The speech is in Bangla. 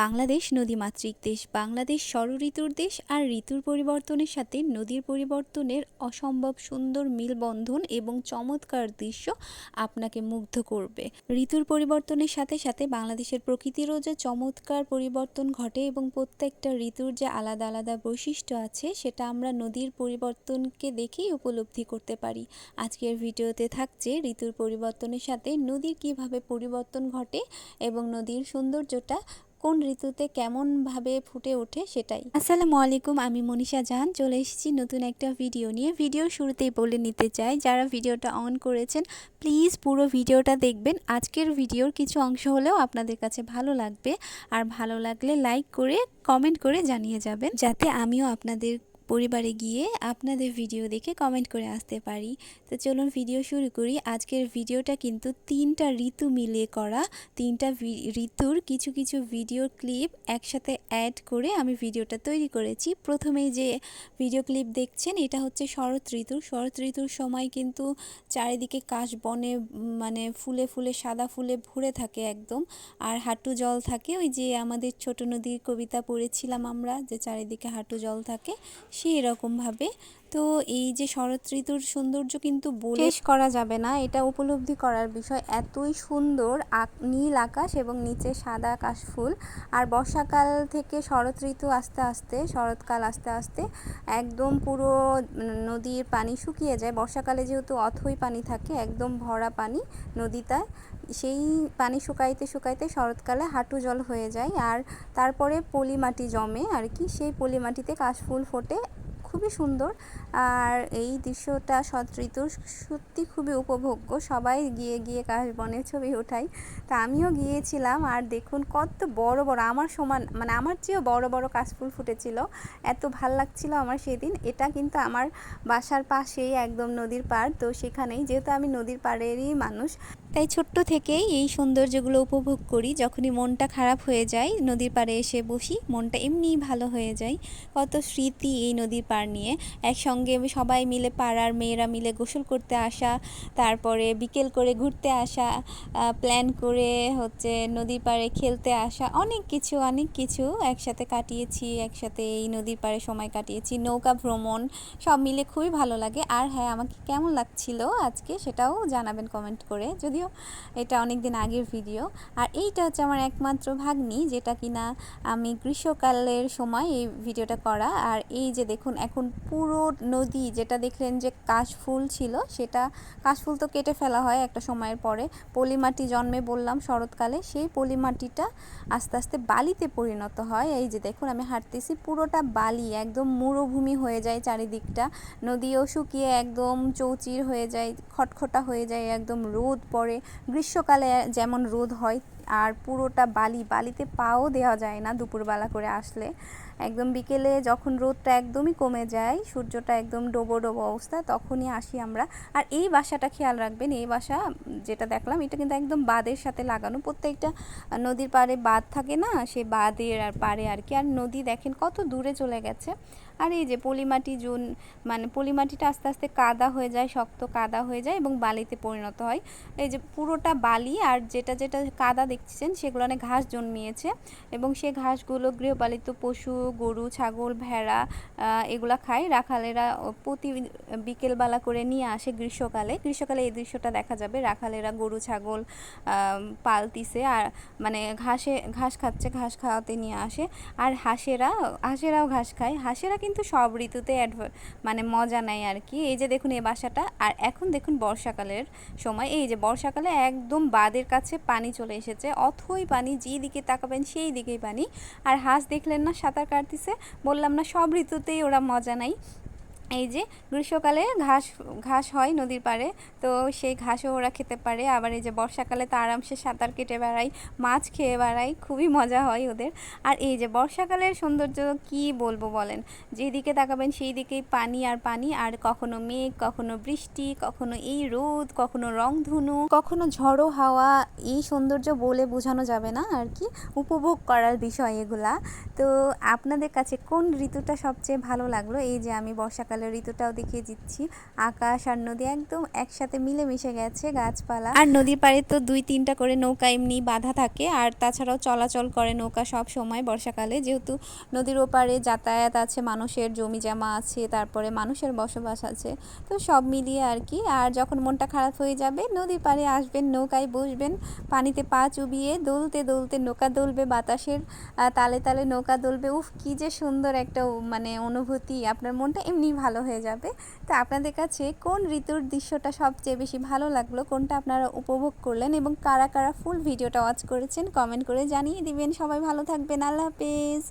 বাংলাদেশ নদীমাতৃক দেশ, বাংলাদেশ ষড়ঋতুর দেশ আর ঋতুর পরিবর্তনের সাথে নদীর পরিবর্তনের অসম্ভব সুন্দর মিলবন্ধন এবং চমৎকার দৃশ্য আপনাকে মুগ্ধ করবে। ঋতুর পরিবর্তনের সাথে সাথে বাংলাদেশের প্রকৃতিরও যে চমৎকার পরিবর্তন ঘটে এবং প্রত্যেকটা ঋতুর যে আলাদা আলাদা বৈশিষ্ট্য আছে, সেটা আমরা নদীর পরিবর্তনকে দেখেই উপলব্ধি করতে পারি। আজকের ভিডিওতে থাকছে ঋতুর পরিবর্তনের সাথে নদীর কীভাবে পরিবর্তন ঘটে এবং নদীর সৌন্দর্যটা কোন ঋতুতে কেমনভাবে ফুটে ওঠে সেটাই। আসসালামু আলাইকুম, আমি মনীষা জাহান, চলে এসেছি নতুন একটা ভিডিও নিয়ে। ভিডিও শুরুতেই বলে নিতে চাই, যারা ভিডিওটা অন করেছেন, প্লিজ পুরো ভিডিওটা দেখবেন। আজকের ভিডিওর কিছু অংশ হলেও আপনাদের কাছে ভালো লাগবে, আর ভালো লাগলে লাইক করে, কমেন্ট করে জানিয়ে যাবেন, যাতে আমিও আপনাদের পরিবারে গিয়ে আপনাদের ভিডিও দেখে কমেন্ট করে আসতে পারি। তো চলুন ভিডিও শুরু করি। আজকের ভিডিওটা কিন্তু তিনটা ঋতু মিলিয়ে করা। তিনটা ঋতুর কিছু কিছু ভিডিও ক্লিপ একসাথে অ্যাড করে আমি ভিডিওটা তৈরি করেছি। প্রথমেই যে ভিডিও ক্লিপ দেখছেন, এটা হচ্ছে শরৎ ঋতু শরৎ ঋতুর সময় কিন্তু চারিদিকে কাশ বনে মানে ফুলে ফুলে, সাদা ফুলে ভরে থাকে একদম। আর হাঁটু জল থাকে। ওই যে আমাদের ছোট নদীর কবিতা পড়েছিলাম আমরা যে চারিদিকে হাঁটু জল থাকে সেই রকমভাবে তো এই যে শরৎ ঋতুর সৌন্দর্য কিন্তু শেষ করা যাবে না। এটা উপলব্ধি করার বিষয়। এতই সুন্দর নীল আকাশ এবং নিচে সাদা আকাশ ফুল। আর বর্ষাকাল থেকে শরৎ ঋতু আস্তে আস্তে, শরৎকাল আস্তে আস্তে একদম পুরো নদীর পানি শুকিয়ে যায়। বর্ষাকালে যেহেতু অথই পানি থাকে, একদম ভরা পানি নদীটায়, সেই পানি শুকাইতে শুকাইতে শরৎকালে হাঁটু জল হয়ে যায়। আর তারপরে পলি মাটি জমে আর কি, সেই পলি মাটিতে কাশফুল ফোটে। খুবই সুন্দর। আর এই দৃশ্যটা সৎ ঋতুর সত্যি খুবই উপভোগ্য। সবাই গিয়ে গিয়ে কাশবনের ছবি ওঠাই তা আমিও গিয়েছিলাম আর দেখুন কত বড় বড়, আমার সমান মানে আমার চেয়েও বড় বড় কাশফুল ফুটেছিল। এত ভালো লাগছিল আমার সেদিন। এটা কিন্তু আমার বাসার পাশেই একদম নদীর পাড়। তো সেখানেই যেহেতু আমি নদীর পাড়েরই মানুষ তাই ছোট্ট থেকেই এই সৌন্দর্যগুলো উপভোগ করি। যখনই মনটা খারাপ হয়ে যায়, নদীর পাড়ে এসে বসি, মনটা এমনিই ভালো হয়ে যায়। কত স্মৃতি এই নদীর পাড় নিয়ে। একসঙ্গে সবাই মিলে পাড়ার মেয়েরা মিলে গোসল করতে আসা, তারপরে বিকেল করে ঘুরতে আসা প্ল্যান করে হচ্ছে নদীর পাড়ে খেলতে আসা, অনেক কিছু অনেক কিছু একসাথে কাটিয়েছি, একসাথে এই নদীর পাড়ে সময় কাটিয়েছি। নৌকা ভ্রমণ, সব মিলে খুবই ভালো লাগে। আর হ্যাঁ আমাকে কেমন লাগছিল আজকে সেটাও জানাবেন কমেন্ট করে। যদিও ভিডিও, এটা অনেক দিন আগের ভিডিও। আর এইটা হচ্ছে আমার একমাত্র ভাগ্নি, যেটা কিনা আমি গ্রীষ্মকালের সময় এই ভিডিওটা করা। আর এই যে দেখুন, এখন পুরো নদী যেটা দেখলেন যে কাশফুল ছিল, সেটা কাশফুল তো কেটে ফেলা হয় একটা সময়ের পরে। পলিমাটি জন্মে বললাম শরৎকালে, সেই পলিমাটিটা আস্তে আস্তে বালিতে পরিণত হয়। এই যে দেখুন, আমি হাঁটতেছি, পুরোটা বালি একদম মরুভূমি হয়ে যায় চারিদিকটা। নদীও শুকিয়ে একদম চৌচির হয়ে যায়, খটখটা হয়ে যায়, একদম রোদ পড়ে গ্রীষ্মকালে যেমন রোদ হয় আর পুরোটা বালি, বালিতে পাও দেওয়া যায় না দুপুরবেলা করে আসলে। একদম বিকেলে যখন রোদটা একদমই কমে যায়, সূর্যটা একদম ডোবো ডোবো অবস্থা, তখনই আসি আমরা। আর এই বাসাটা খেয়াল রাখবেন, এই বাসা যেটা দেখলাম, এটা কিন্তু একদম বাঁধের সাথে লাগানো। প্রত্যেকটা নদীর পাড়ে বাঁধ থাকে না, সে বাঁধের আর পাড়ে আর কি। আর নদী দেখেন কত দূরে চলে গেছে। আর এই যে পলিমাটি জুন মানে পলিমাটিটা আস্তে আস্তে কাদা হয়ে যায়, শক্ত কাদা হয়ে যায় এবং বালিতে পরিণত হয়। এই যে পুরোটা বালি আর যেটা যেটা কাদা দেখছেন, সেগুলো অনেক ঘাস জন্মিয়েছে এবং সে ঘাসগুলো গৃহপালিত পশু, গরু, ছাগল, ভেড়া এগুলা খায়। রাখালেরা প্রতি বিকেলবেলা করে নিয়ে আসে গ্রীষ্মকালে। গ্রীষ্মকালে এই দৃশ্যটা দেখা যাবে। রাখালেরা গরু, ছাগল পালতিছে আর মানে ঘাসে, ঘাস খাচ্ছে, ঘাস খাওয়াতে নিয়ে আসে। আর হাঁসেরা, হাঁসেরাও ঘাস খায়। হাঁসেরা কিন্তু সব ঋতুতে মানে মজা নেয় আর কি। এই যে দেখুন এই বাসাটা। আর এখন দেখুন বর্ষাকালের সময়। এই যে বর্ষাকালে একদম বাদের কাছে পানি চলে এসেছে। অথই পানি যেদিকে তাকাবেন সেই দিকেই পানি আর হাঁস দেখলেন না, সাঁতার কাটতেছে, বললাম না, সব ঋতুতেই ওরা মজা নাই। এই যে গ্রীষ্মকালে ঘাস ঘাস হয় নদীর পাড়ে, তো সেই ঘাসও ওরা খেতে পারে। আবার এই যে বর্ষাকালে তো আরামসে সাঁতার কেটে বেড়ায়, মাছ খেয়ে বেড়ায়, খুবই মজা হয় ওদের। আর এই যে বর্ষাকালের সৌন্দর্য কি বলব বলেন? যেদিকে তাকাবেন সেই দিকেই পানি আর পানি, আর কখনো মেঘ, কখনো বৃষ্টি, কখনো এই রোদ, কখনো রংধনু, কখনো ঝড়ো হাওয়া, এই সৌন্দর্য বলে বোঝানো যাবে না আর কি? উপভোগ করার বিষয় এগুলা। তো আপনাদের কাছে কোন ঋতুটা সবচেয়ে ভালো লাগল? এই যে আমি বর্ষাকাল বর্ষাকালের ঋতুটাও দেখিয়ে দিচ্ছি। আকাশ আর নদী একদম একসাথে মিলেমিশে গেছে গাছপালা। আর নদীর পাড়ে তো দুই তিনটা করে নৌকা এমনি বাঁধা থাকে, আর তাছাড়াও চলাচল করে নৌকা সব সময় বর্ষাকালে। যেহেতু নদীর ওপারে যাতায়াত আছে, মানুষের জমি জমা আছে, তারপরে মানুষের বসবাস আছে, তো সব মিলিয়ে আর কি। আর যখন মনটা খারাপ হয়ে যাবে, নদীর পাড়ে আসবেন, নৌকায় বসবেন, পানিতে পা চুবিয়ে দোলতে দোলতে নৌকা দোলবে, বাতাসের তালে তালে নৌকা দোলবে। উফ, কি যে সুন্দর একটা মানে অনুভূতি। আপনার মনটা এমনি ভালো হয়ে যাবে। তো আপনাদের কাছে কোন ঋতুর দৃশ্যটা সবচেয়ে বেশি ভালো লাগল? কোনটা আপনারা উপভোগ করলেন? এবং কারা কারা ফুল ভিডিওটা ওয়াচ করেছেন? কমেন্ট করে জানিয়ে দিবেন। সবাই ভালো থাকবেন। আল্লাহ হাফেজ।